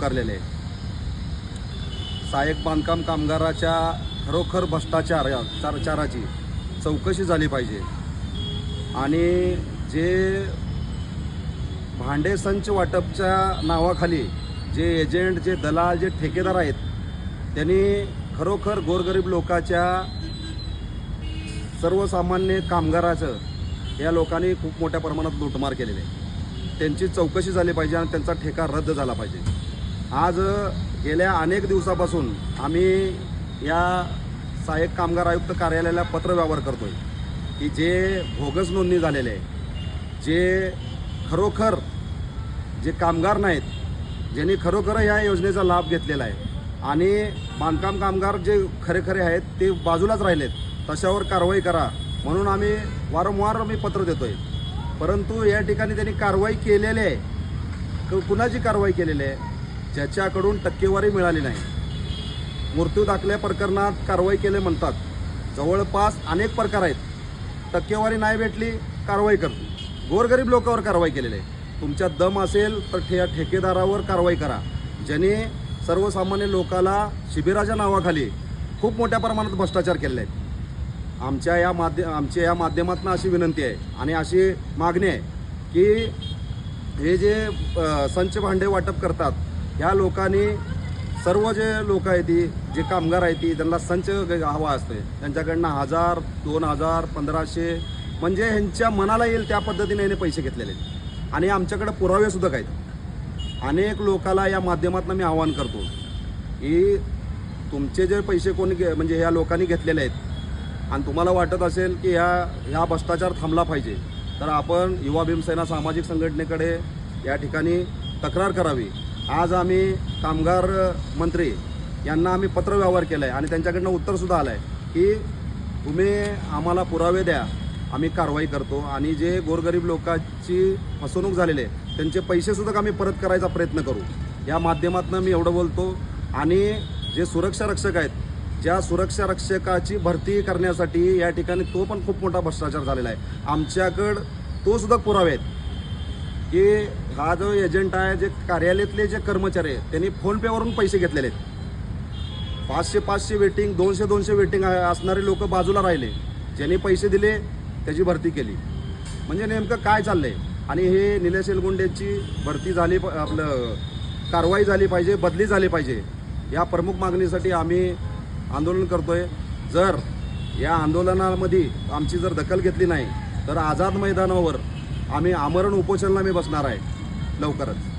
पुकारलेले आहे सहाय्यक बांधकाम कामगाराच्या खरोखर भ्रष्टाचार चाराची चौकशी झाली पाहिजे. आणि जे भांडे संच वाटपच्या नावाखाली जे एजंट जे दलाल जे ठेकेदार आहेत त्यांनी खरोखर गोरगरीब लोकाच्या सर्वसामान्य कामगाराचं या लोकांनी खूप मोठ्या प्रमाणात लुटमार केलेली आहे. त्यांची चौकशी झाली पाहिजे आणि त्यांचा ठेका रद्द झाला पाहिजे. आज गेल्या अनेक दिवसापासून आम्ही या सहाय्यक कामगार आयुक्त कार्यालयाला पत्रव्यवहार करतो आहे की जे भोगस नोंदणी झालेले आहे जे खरोखर जे कामगार नाहीत ज्यांनी खरोखर या योजनेचा लाभ घेतलेला आहे आणि बांधकाम कामगार जे खरे खरे आहेत ते बाजूलाच राहिलेत तशावर कारवाई करा म्हणून आम्ही वारंवार मी पत्र देतो आहे परंतु या ठिकाणी त्यांनी कारवाई केलेली आहे. क- कुणाची कारवाई केलेली आहे? ज्याच्याकडून टक्केवारी मिळाली नाही. मृत्यू दाखल्या प्रकरणात कारवाई केले म्हणतात. जवळपास अनेक प्रकार आहेत. टक्केवारी नाही भेटली कारवाई करतो गोरगरीब लोकांवर कारवाई केलेली आहे. तुमच्या दम असेल तर ठे ठेकेदारावर कारवाई करा. ज्याने सर्वसामान्य लोकाला शिबिराच्या नावाखाली खूप मोठ्या प्रमाणात भ्रष्टाचार केलेले आहेत. आमच्या या माध्य आमच्या या माध्यमातून अशी विनंती आहे आणि अशी मागणी आहे की हे जे संच भांडे वाटप करतात ह्या लोकांनी सर्व जे लोक आहेत ती जे कामगार आहेत ती त्यांना संच हवा असते त्यांच्याकडनं हजार दोन हजार पंधराशे म्हणजे ह्यांच्या मनाला येईल त्या पद्धतीने याने पैसे घेतलेले आहेत. आणि आमच्याकडे पुरावेसुद्धा आहेत. अनेक लोकाला या माध्यमातून मी आवाहन करतो की तुमचे जे पैसे कोणी घे म्हणजे ह्या लोकांनी घेतलेले आहेत आणि तुम्हाला वाटत असेल की ह्या ह्या भ्रष्टाचार थांबला पाहिजे तर आपण युवा भीमसेना सामाजिक संघटनेकडे या ठिकाणी तक्रार करावी. आज आम्ही कामगार मंत्री यांना आम्ही पत्रव्यवहार केला आहे आणि त्यांच्याकडनं उत्तरसुद्धा आलं आहे की तुम्ही आम्हाला पुरावे द्या आम्ही कारवाई करतो आणि जे गोरगरीब लोकांची फसवणूक झालेली आहे त्यांचे पैसेसुद्धा आम्ही परत करायचा प्रयत्न करू. या माध्यमातून मी एवढं बोलतो आणि जे सुरक्षा रक्षक आहेत ज्या सुरक्षा रक्षकाची भरती करण्यासाठी या ठिकाणी तो पण खूप मोठा भ्रष्टाचार झालेला आहे. आमच्याकडं तो सुद्धा पुरावे आहेत की हा जो एजंट आहे जे कार्यालयातले जे कर्मचारी आहेत त्यांनी फोनपेवरून पैसे घेतलेले आहेत. पाचशे पाचशे वेटिंग दोनशे दोनशे वेटिंग असणारे लोक बाजूला राहिले. ज्यांनी पैसे दिले त्याची भरती केली. म्हणजे नेमकं काय चाललंय? आणि हे निलेश एलगुंडेची भरती झाली प- आपलं कारवाई झाली पाहिजे बदली झाली पाहिजे या प्रमुख मागणीसाठी आम्ही आंदोलन करतोय. जर या आंदोलनामध्ये आमची जर दखल घेतली नाही तर आझाद मैदानावर आम्ही आमरण उपोषणला मी बसणार आहे. लवकरच.